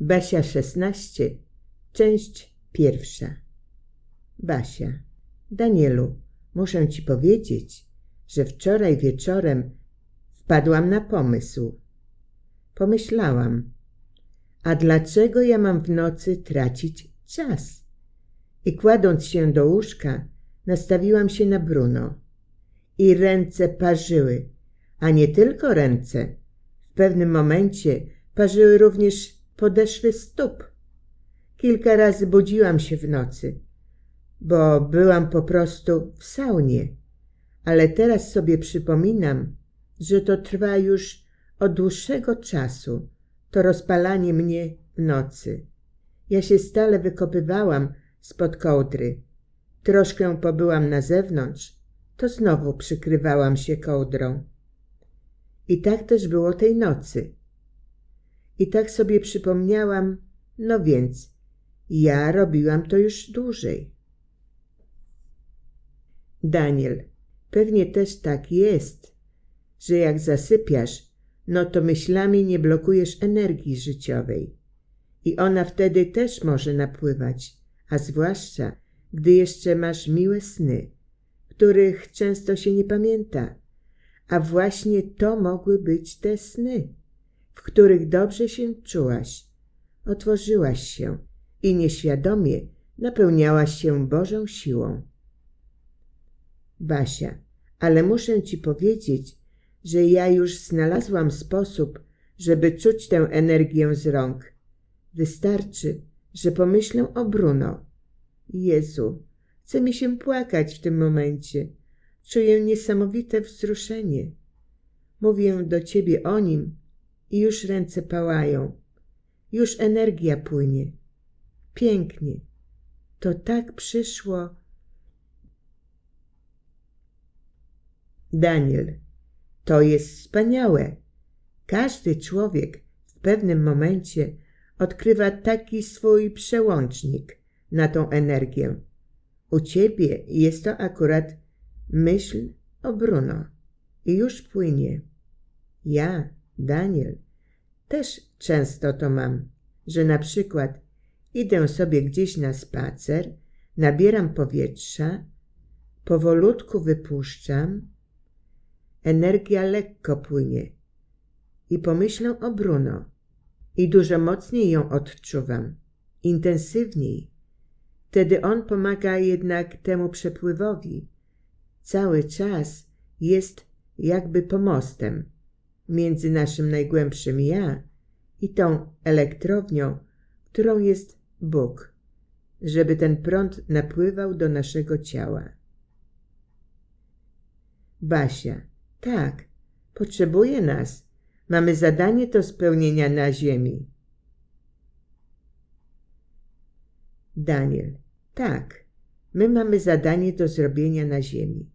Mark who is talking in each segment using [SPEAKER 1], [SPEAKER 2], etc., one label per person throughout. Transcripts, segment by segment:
[SPEAKER 1] Basia 16, część pierwsza. Basia. Danielu, muszę ci powiedzieć, że wczoraj wieczorem wpadłam na pomysł. Pomyślałam, a dlaczego ja mam w nocy tracić czas? I kładąc się do łóżka, nastawiłam się na Bruno. I ręce parzyły, a nie tylko ręce. W pewnym momencie parzyły również podeszwy stóp. Kilka razy budziłam się w nocy, bo byłam po prostu w saunie, ale teraz sobie przypominam, że to trwa już od dłuższego czasu, to rozpalanie mnie w nocy. Ja się stale wykopywałam spod kołdry. Troszkę pobyłam na zewnątrz, to znowu przykrywałam się kołdrą. I tak też było tej nocy. I tak sobie przypomniałam, no więc ja robiłam to już dłużej. Daniel, pewnie też tak jest, że jak zasypiasz, no to myślami nie blokujesz energii życiowej. I ona wtedy też może napływać, a zwłaszcza, gdy jeszcze masz miłe sny, których często się nie pamięta. A właśnie to mogły być te sny, w których dobrze się czułaś, otworzyłaś się i nieświadomie napełniałaś się Bożą siłą. Basia, ale muszę ci powiedzieć, że ja już znalazłam sposób, żeby czuć tę energię z rąk. Wystarczy, że pomyślę o Bruno. Jezu, chce mi się płakać w tym momencie. Czuję niesamowite wzruszenie. Mówię do ciebie o nim i już ręce pałają. Już energia płynie. Pięknie. To tak przyszło. Daniel, to jest wspaniałe. Każdy człowiek w pewnym momencie odkrywa taki swój przełącznik na tą energię. U ciebie jest to akurat myśl o Bruno i już płynie. Ja, Daniel, też często to mam, że na przykład idę sobie gdzieś na spacer, nabieram powietrza, powolutku wypuszczam, energia lekko płynie i pomyślę o Bruno i dużo mocniej ją odczuwam, intensywniej. Wtedy on pomaga jednak temu przepływowi. Cały czas jest jakby pomostem między naszym najgłębszym ja i tą elektrownią, którą jest Bóg, żeby ten prąd napływał do naszego ciała. Basia, tak, potrzebuje nas. Mamy zadanie do spełnienia na ziemi. Daniel, tak, my mamy zadanie do zrobienia na ziemi.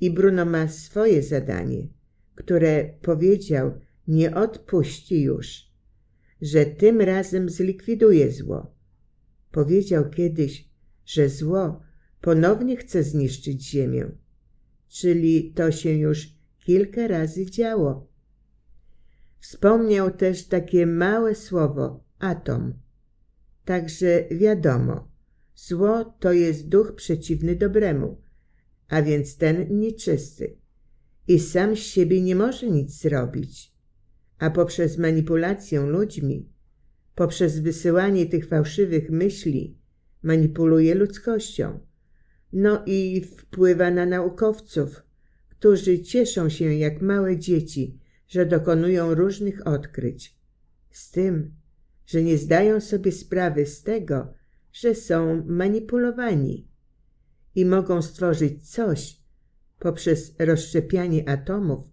[SPEAKER 1] I Bruno ma swoje zadanie, które powiedział, nie odpuści już, że tym razem zlikwiduje zło. Powiedział kiedyś, że zło ponownie chce zniszczyć ziemię, czyli to się już kilka razy działo. Wspomniał też takie małe słowo atom. Także wiadomo, zło to jest duch przeciwny dobremu, a więc ten nieczysty. I sam z siebie nie może nic zrobić, a poprzez manipulację ludźmi, poprzez wysyłanie tych fałszywych myśli, manipuluje ludzkością. No i wpływa na naukowców, którzy cieszą się jak małe dzieci, że dokonują różnych odkryć. Z tym, że nie zdają sobie sprawy z tego, że są manipulowani i mogą stworzyć coś poprzez rozszczepianie atomów,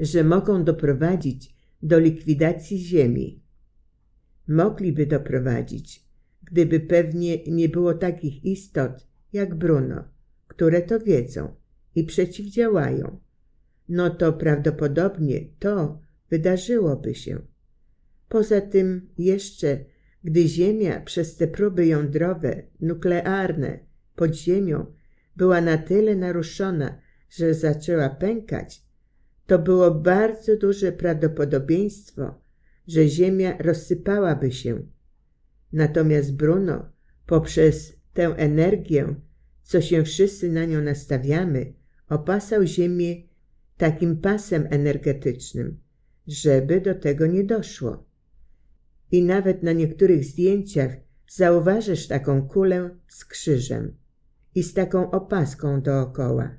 [SPEAKER 1] że mogą doprowadzić do likwidacji Ziemi. Mogliby doprowadzić, gdyby pewnie nie było takich istot jak Bruno, które to wiedzą i przeciwdziałają, no to prawdopodobnie to wydarzyłoby się. Poza tym jeszcze, gdy Ziemia przez te próby jądrowe, nuklearne pod ziemią była na tyle naruszona, że zaczęła pękać, to było bardzo duże prawdopodobieństwo, że Ziemia rozsypałaby się Natomiast Bruno poprzez tę energię, co się wszyscy na nią nastawiamy, opasał Ziemię takim pasem energetycznym, żeby do tego nie doszło. I nawet na niektórych zdjęciach zauważysz taką kulę z krzyżem i z taką opaską dookoła.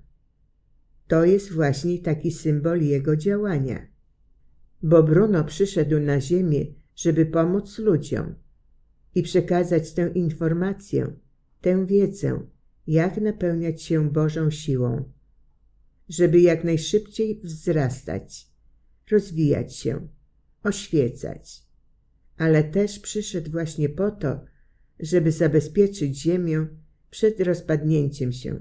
[SPEAKER 1] To jest właśnie taki symbol jego działania. Bo Bruno przyszedł na ziemię, żeby pomóc ludziom i przekazać tę informację, tę wiedzę, jak napełniać się Bożą siłą, żeby jak najszybciej wzrastać, rozwijać się, oświecać. Ale też przyszedł właśnie po to, żeby zabezpieczyć ziemię przed rozpadnięciem się.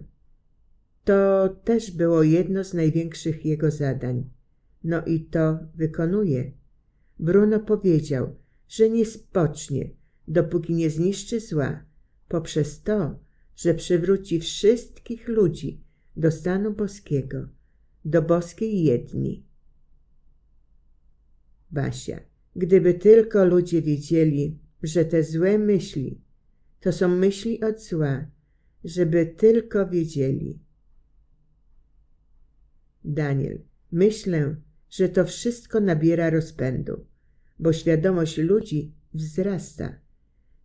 [SPEAKER 1] To też było jedno z największych jego zadań. No i to wykonuje. Bruno powiedział, że nie spocznie, dopóki nie zniszczy zła, poprzez to, że przywróci wszystkich ludzi do stanu boskiego, do boskiej jedni. Basia, gdyby tylko ludzie wiedzieli, że te złe myśli to są myśli od zła, żeby tylko wiedzieli. Daniel, myślę, że to wszystko nabiera rozpędu, bo świadomość ludzi wzrasta.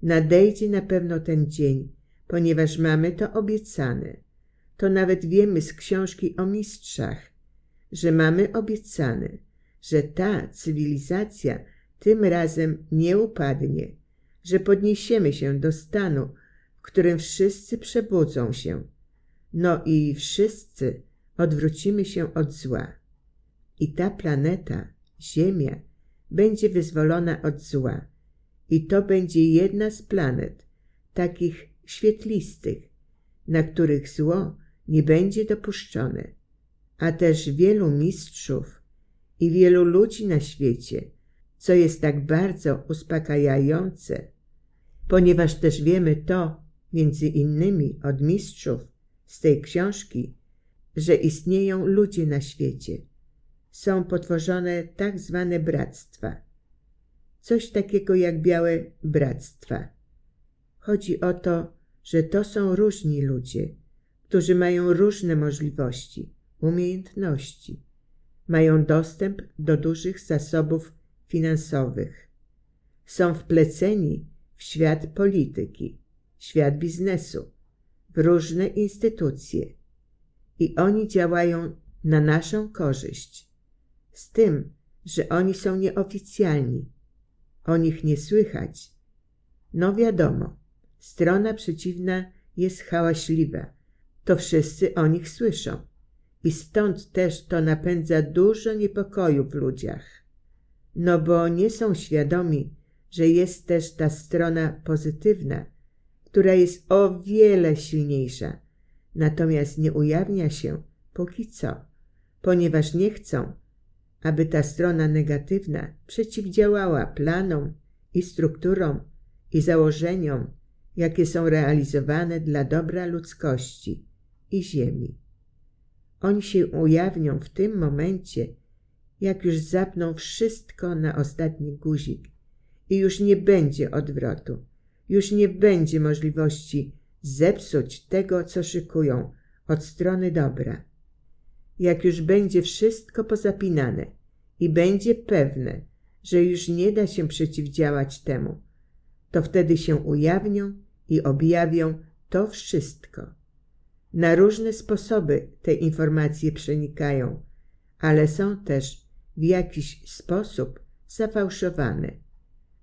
[SPEAKER 1] Nadejdzie na pewno ten dzień, ponieważ mamy to obiecane. To nawet wiemy z książki o mistrzach, że mamy obiecane, że ta cywilizacja tym razem nie upadnie, że podniesiemy się do stanu, w którym wszyscy przebudzą się. No i wszyscy odwrócimy się od zła. I ta planeta, Ziemia, będzie wyzwolona od zła. I to będzie jedna z planet, takich świetlistych, na których zło nie będzie dopuszczone. A też wielu mistrzów i wielu ludzi na świecie, co jest tak bardzo uspokajające, ponieważ też wiemy to, między innymi od mistrzów z tej książki, że istnieją ludzie na świecie. Są potworzone tak zwane bractwa. Coś takiego jak białe bractwa. Chodzi o to, że to są różni ludzie, którzy mają różne możliwości, umiejętności, mają dostęp do dużych zasobów finansowych. Są wpleceni w świat polityki, świat biznesu, w różne instytucje i oni działają na naszą korzyść. Z tym, że oni są nieoficjalni, o nich nie słychać. No wiadomo, strona przeciwna jest hałaśliwa, to wszyscy o nich słyszą i stąd też to napędza dużo niepokoju w ludziach. No bo nie są świadomi, że jest też ta strona pozytywna, która jest o wiele silniejsza, natomiast nie ujawnia się póki co, ponieważ nie chcą, aby ta strona negatywna przeciwdziałała planom i strukturom i założeniom, jakie są realizowane dla dobra ludzkości i Ziemi. Oni się ujawnią w tym momencie, jak już zapną wszystko na ostatni guzik i już nie będzie odwrotu, już nie będzie możliwości zepsuć tego, co szykują od strony dobra. Jak już będzie wszystko pozapinane i będzie pewne, że już nie da się przeciwdziałać temu, to wtedy się ujawnią i objawią to wszystko. Na różne sposoby te informacje przenikają, ale są też w jakiś sposób zafałszowane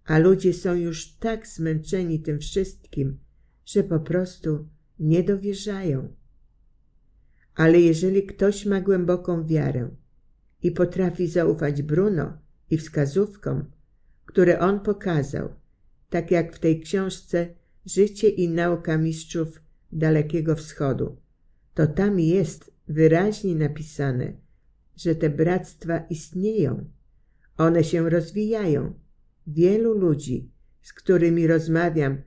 [SPEAKER 1] a ludzie są już tak zmęczeni tym wszystkim, że po prostu nie dowierzają. Ale jeżeli ktoś ma głęboką wiarę i potrafi zaufać Bruno i wskazówkom, które on pokazał, tak jak w tej książce Życie i nauka mistrzów Dalekiego Wschodu, to tam jest wyraźnie napisane, że te bractwa istnieją, one się rozwijają Wielu ludzi, z którymi rozmawiam,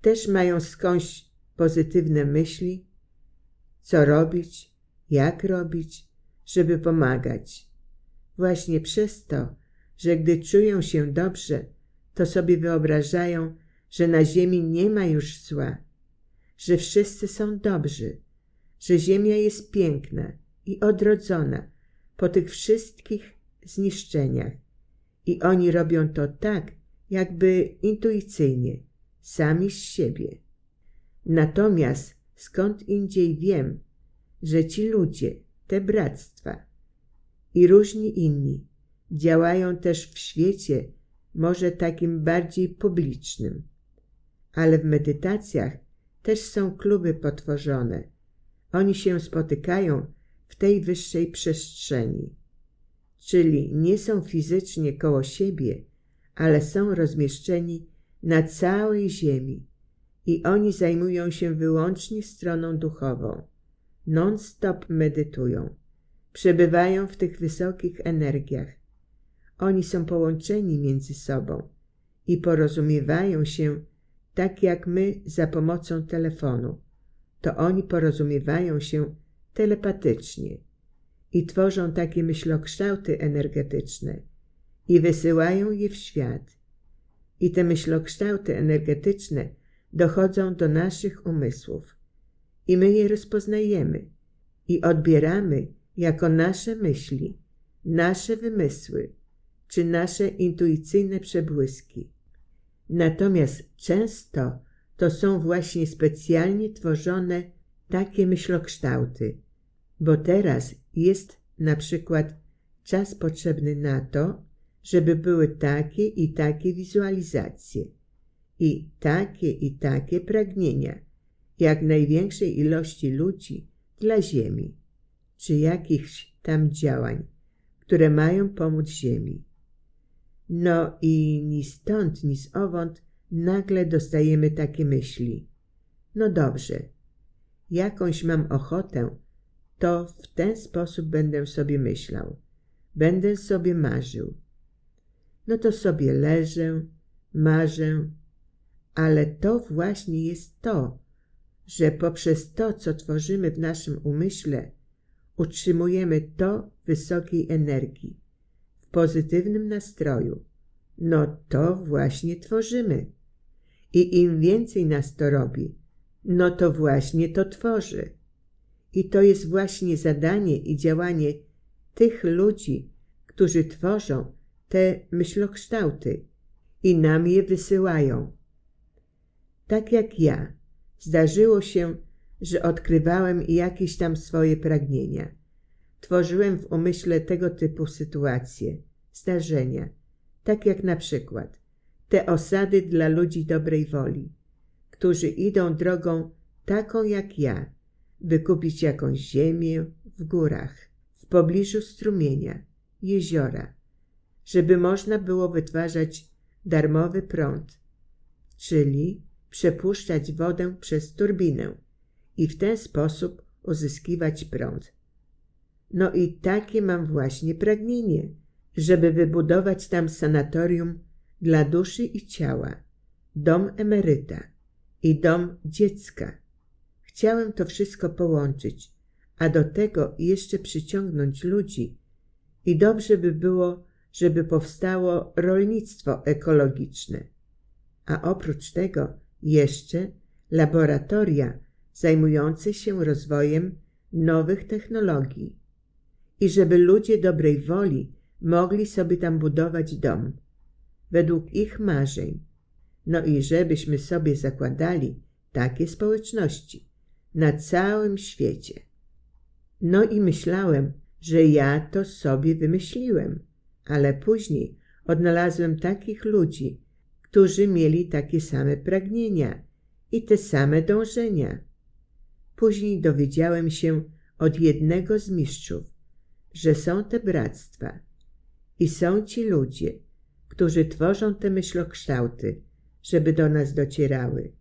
[SPEAKER 1] też mają skądś pozytywne myśli, co robić, jak robić, żeby pomagać. Właśnie przez to, że gdy czują się dobrze, to sobie wyobrażają, że na ziemi nie ma już zła, że wszyscy są dobrzy, że ziemia jest piękna i odrodzona po tych wszystkich zniszczeniach. I oni robią to tak, jakby intuicyjnie, sami z siebie. Natomiast skąd indziej wiem, że ci ludzie, te bractwa i różni inni działają też w świecie, może takim bardziej publicznym. Ale w medytacjach też są kluby potworzone. Oni się spotykają w tej wyższej przestrzeni, czyli nie są fizycznie koło siebie, ale są rozmieszczeni na całej Ziemi i oni zajmują się wyłącznie stroną duchową. Non-stop medytują, przebywają w tych wysokich energiach. Oni są połączeni między sobą i porozumiewają się tak jak my za pomocą telefonu. To oni porozumiewają się telepatycznie i tworzą takie myślokształty energetyczne i wysyłają je w świat. I te myślokształty energetyczne dochodzą do naszych umysłów i my je rozpoznajemy i odbieramy jako nasze myśli, nasze wymysły czy nasze intuicyjne przebłyski. Natomiast często to są właśnie specjalnie tworzone takie myślokształty, bo teraz jest na przykład czas potrzebny na to, żeby były takie i takie wizualizacje i takie i takie pragnienia jak największej ilości ludzi dla Ziemi, czy jakichś tam działań, które mają pomóc Ziemi. No i ni stąd, ni owąd nagle dostajemy takie myśli. No dobrze, jakąś mam ochotę, to w ten sposób będę sobie myślał, będę sobie marzył. No to sobie leżę, marzę, ale to właśnie jest to, że poprzez to, co tworzymy w naszym umyśle, utrzymujemy to wysokiej energii, w pozytywnym nastroju. No to właśnie tworzymy. I im więcej nas to robi, no to właśnie to tworzy. I to jest właśnie zadanie i działanie tych ludzi, którzy tworzą te myślokształty i nam je wysyłają. Tak jak ja, zdarzyło się, że odkrywałem jakieś tam swoje pragnienia. Tworzyłem w umyśle tego typu sytuacje, zdarzenia, tak jak na przykład te osady dla ludzi dobrej woli, którzy idą drogą taką jak ja, wykupić jakąś ziemię w górach, w pobliżu strumienia, jeziora, żeby można było wytwarzać darmowy prąd, czyli przepuszczać wodę przez turbinę i w ten sposób uzyskiwać prąd. No i takie mam właśnie pragnienie, żeby wybudować tam sanatorium dla duszy i ciała, dom emeryta i dom dziecka. Chciałem to wszystko połączyć, a do tego jeszcze przyciągnąć ludzi i dobrze by było, żeby powstało rolnictwo ekologiczne. A oprócz tego jeszcze laboratoria zajmujące się rozwojem nowych technologii i żeby ludzie dobrej woli mogli sobie tam budować dom według ich marzeń. No i żebyśmy sobie zakładali takie społeczności na całym świecie. No i myślałem, że ja to sobie wymyśliłem, ale później odnalazłem takich ludzi, którzy mieli takie same pragnienia i te same dążenia. Później dowiedziałem się od jednego z mistrzów, że są te bractwa i są ci ludzie, którzy tworzą te myślokształty, żeby do nas docierały.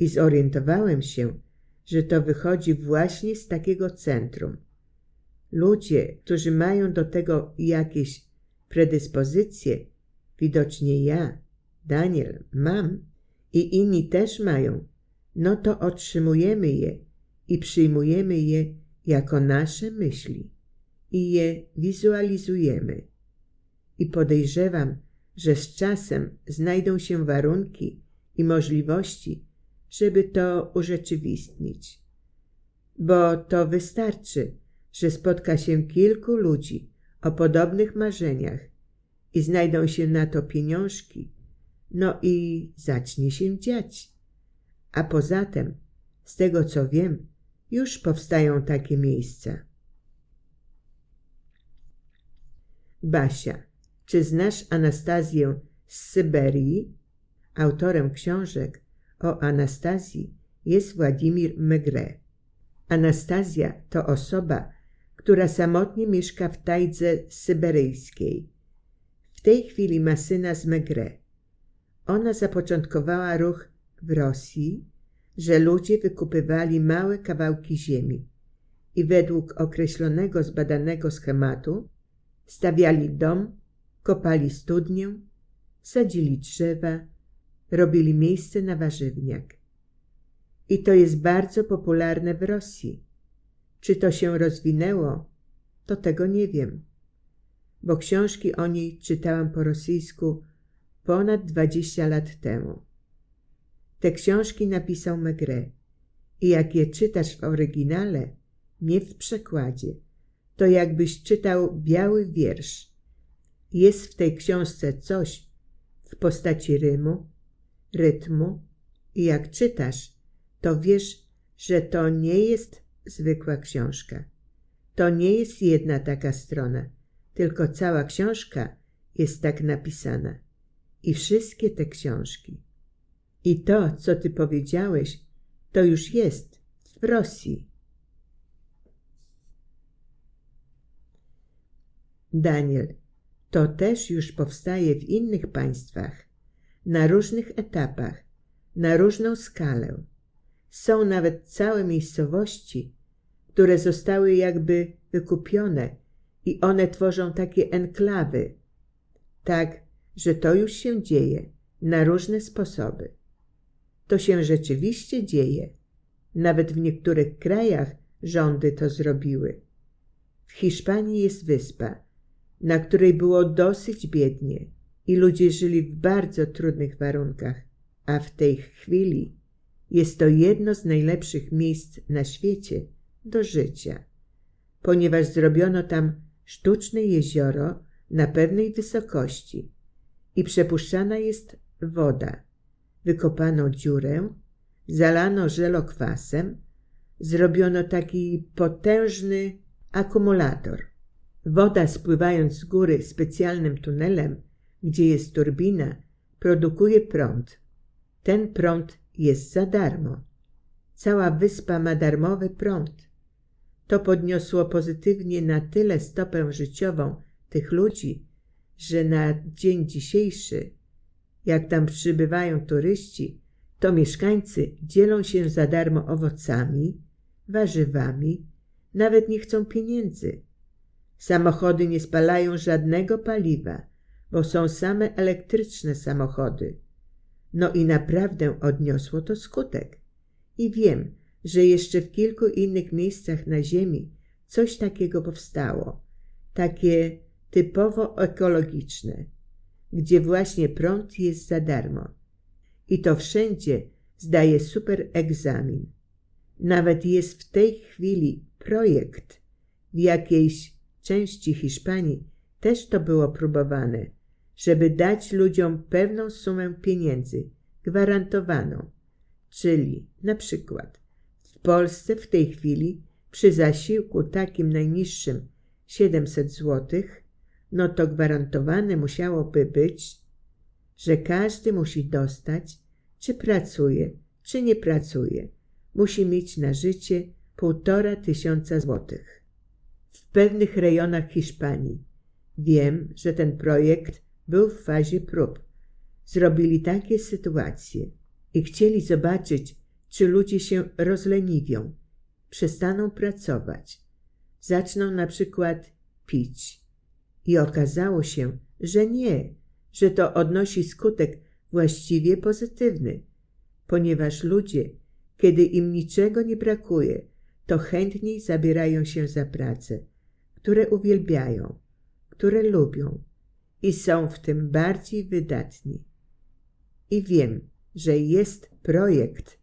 [SPEAKER 1] I zorientowałem się, że to wychodzi właśnie z takiego centrum. Ludzie, którzy mają do tego jakieś predyspozycje, widocznie ja, Daniel, mam i inni też mają, no to otrzymujemy je i przyjmujemy je jako nasze myśli i je wizualizujemy. I podejrzewam, że z czasem znajdą się warunki i możliwości, żeby to urzeczywistnić. Bo to wystarczy, że spotka się kilku ludzi o podobnych marzeniach i znajdą się na to pieniążki, no i zacznie się dziać. A poza tym, z tego co wiem, już powstają takie miejsca. Basia, czy znasz Anastazję z Syberii? Autorem książek o Anastazji jest Władimir Megre. Anastazja to osoba, która samotnie mieszka w tajdze syberyjskiej. W tej chwili ma syna z Megre. Ona zapoczątkowała ruch w Rosji, że ludzie wykupywali małe kawałki ziemi i według określonego zbadanego schematu stawiali dom, kopali studnię, sadzili drzewa, robili miejsce na warzywniak. I to jest bardzo popularne w Rosji. Czy to się rozwinęło, to tego nie wiem, bo książki o niej czytałam po rosyjsku ponad 20 lat temu. Te książki napisał Megre i jak je czytasz w oryginale, nie w przekładzie, to jakbyś czytał biały wiersz. Jest w tej książce coś w postaci rymu, rytmu i jak czytasz, to wiesz, że to nie jest zwykła książka. To nie jest jedna taka strona, tylko cała książka jest tak napisana. I wszystkie te książki. I to, co ty powiedziałeś, to już jest w Rosji. Daniel, to też już powstaje w innych państwach, na różnych etapach, na różną skalę. Są nawet całe miejscowości, które zostały jakby wykupione i one tworzą takie enklawy. Tak, że to już się dzieje na różne sposoby. To się rzeczywiście dzieje. Nawet w niektórych krajach rządy to zrobiły. W Hiszpanii jest wyspa, na której było dosyć biednie i ludzie żyli w bardzo trudnych warunkach, a w tej chwili jest to jedno z najlepszych miejsc na świecie do życia, ponieważ zrobiono tam sztuczne jezioro na pewnej wysokości i przepuszczana jest woda. Wykopano dziurę, zalano żelokwasem, zrobiono taki potężny akumulator. Woda spływając z góry specjalnym tunelem, gdzie jest turbina, produkuje prąd. Ten prąd jest za darmo. Cała wyspa ma darmowy prąd. To podniosło pozytywnie na tyle stopę życiową tych ludzi, że na dzień dzisiejszy, jak tam przybywają turyści, to mieszkańcy dzielą się za darmo owocami, warzywami, nawet nie chcą pieniędzy. Samochody nie spalają żadnego paliwa, bo są same elektryczne samochody. No i naprawdę odniosło to skutek. I wiem, że jeszcze w kilku innych miejscach na Ziemi coś takiego powstało. Takie typowo ekologiczne, gdzie właśnie prąd jest za darmo. I to wszędzie zdaje super egzamin. Nawet jest w tej chwili projekt w jakiejś części Hiszpanii też to było próbowane, żeby dać ludziom pewną sumę pieniędzy, gwarantowaną. Czyli na przykład w Polsce w tej chwili przy zasiłku takim najniższym 700 złotych no to gwarantowane musiałoby być, że każdy musi dostać, czy pracuje, czy nie pracuje. Musi mieć na życie półtora tysiąca złotych. W pewnych rejonach Hiszpanii wiem, że ten projekt był w fazie prób. Zrobili takie sytuacje i chcieli zobaczyć, czy ludzie się rozleniwią, przestaną pracować, zaczną na przykład pić i okazało się, że nie, że to odnosi skutek właściwie pozytywny, ponieważ ludzie, kiedy im niczego nie brakuje, to chętniej zabierają się za pracę, które uwielbiają, które lubią i są w tym bardziej wydatni. I wiem, że jest projekt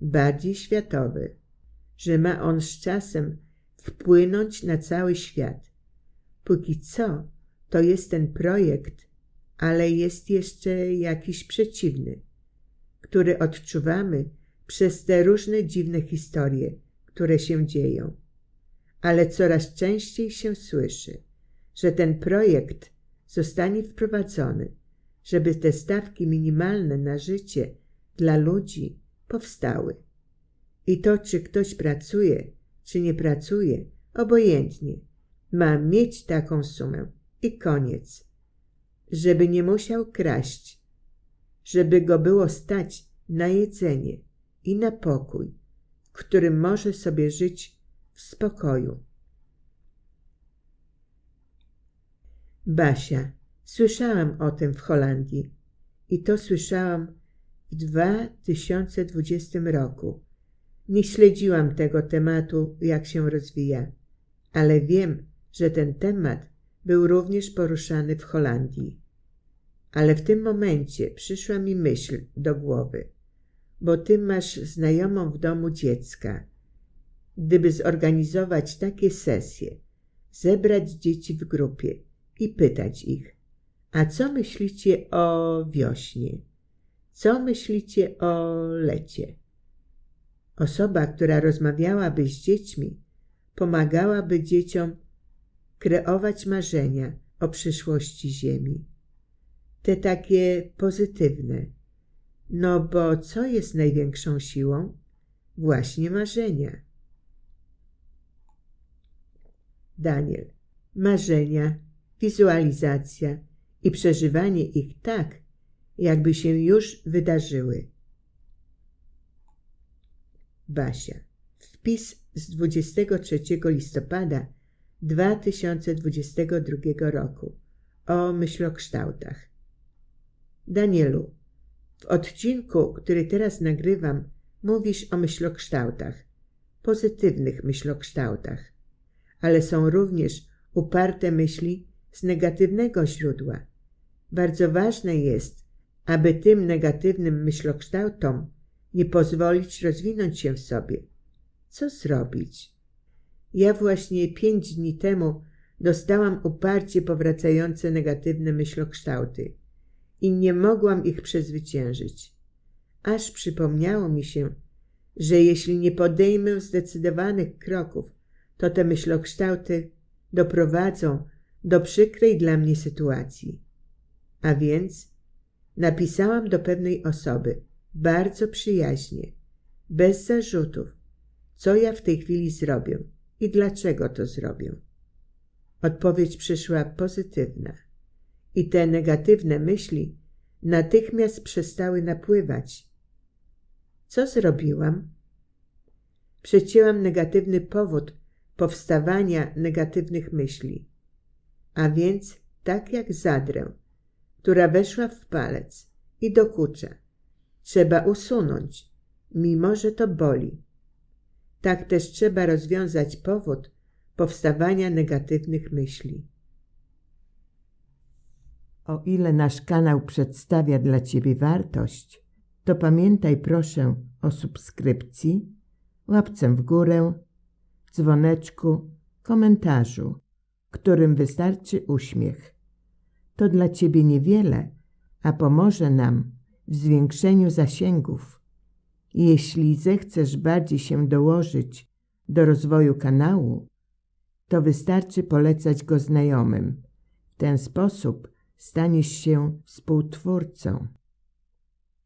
[SPEAKER 1] bardziej światowy, że ma on z czasem wpłynąć na cały świat. Póki co to jest ten projekt, ale jest jeszcze jakiś przeciwny, który odczuwamy przez te różne dziwne historie, które się dzieją. Ale coraz częściej się słyszy, że ten projekt zostanie wprowadzony, żeby te stawki minimalne na życie dla ludzi powstały. I to, czy ktoś pracuje, czy nie pracuje, obojętnie, ma mieć taką sumę i koniec. Żeby nie musiał kraść, żeby go było stać na jedzenie i na pokój, którym może sobie żyć w spokoju. Basia, słyszałam o tym w Holandii i to słyszałam w 2020 roku. Nie śledziłam tego tematu, jak się rozwija, ale wiem, że ten temat był również poruszany w Holandii. Ale w tym momencie przyszła mi myśl do głowy, bo ty masz znajomą w domu dziecka. Gdyby zorganizować takie sesje, zebrać dzieci w grupie i pytać ich, a co myślicie o wiośnie? Co myślicie o lecie? Osoba, która rozmawiałaby z dziećmi, pomagałaby dzieciom kreować marzenia o przyszłości Ziemi. Te takie pozytywne. No bo co jest największą siłą? Właśnie marzenia. Daniel. Marzenia, wizualizacja i przeżywanie ich tak, jakby się już wydarzyły. Basia. Wpis z 23 listopada 2022 roku o myślokształtach. Danielu, w odcinku, który teraz nagrywam, mówisz o myślokształtach, pozytywnych myślokształtach, ale są również uparte myśli z negatywnego źródła. Bardzo ważne jest, aby tym negatywnym myślokształtom nie pozwolić rozwinąć się w sobie. Co zrobić? Ja właśnie pięć dni temu dostałam uparcie powracające negatywne myślokształty i nie mogłam ich przezwyciężyć. Aż przypomniało mi się, że jeśli nie podejmę zdecydowanych kroków, to te myślokształty doprowadzą do przykrej dla mnie sytuacji. A więc napisałam do pewnej osoby, bardzo przyjaźnie, bez zarzutów, co ja w tej chwili zrobię i dlaczego to zrobię. Odpowiedź przyszła pozytywna i te negatywne myśli natychmiast przestały napływać. Co zrobiłam? Przecięłam negatywny powód powstawania negatywnych myśli, a więc tak jak zadrę, która weszła w palec i dokucza. Trzeba usunąć, mimo że to boli. Tak też trzeba rozwiązać powód powstawania negatywnych myśli. O ile nasz kanał przedstawia dla Ciebie wartość, to pamiętaj proszę o subskrypcji, łapce w górę, dzwoneczku, komentarzu, którym wystarczy uśmiech. To dla Ciebie niewiele, a pomoże nam w zwiększeniu zasięgów. Jeśli zechcesz bardziej się dołożyć do rozwoju kanału, to wystarczy polecać go znajomym. W ten sposób staniesz się współtwórcą.